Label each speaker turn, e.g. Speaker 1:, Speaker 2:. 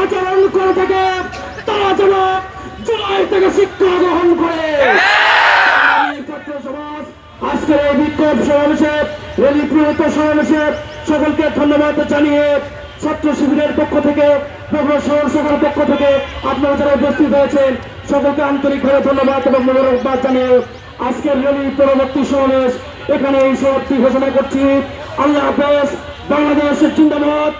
Speaker 1: আচরণ করে থাকে শিক্ষা গ্রহণ করে। ছাত্র সমাজ আজকের এই বিক্ষোভ সকলকে ধন্যবাদ জানিয়ে ছাত্র শিবিরের পক্ষ থেকে শহর সকলের পক্ষ থেকে আপনারা যারা উপস্থিত হয়েছেন, সকলকে আন্তরিকভাবে ধন্যবাদ এবং মোবারকবাদ জানিয়ে আজকের রেলি পরবর্তী সমাবেশ এখানে এই সমাপ্তি ঘোষণা করছি। আল্লাহ হাফেজ বাংলাদেশের জিন্দাবাদ।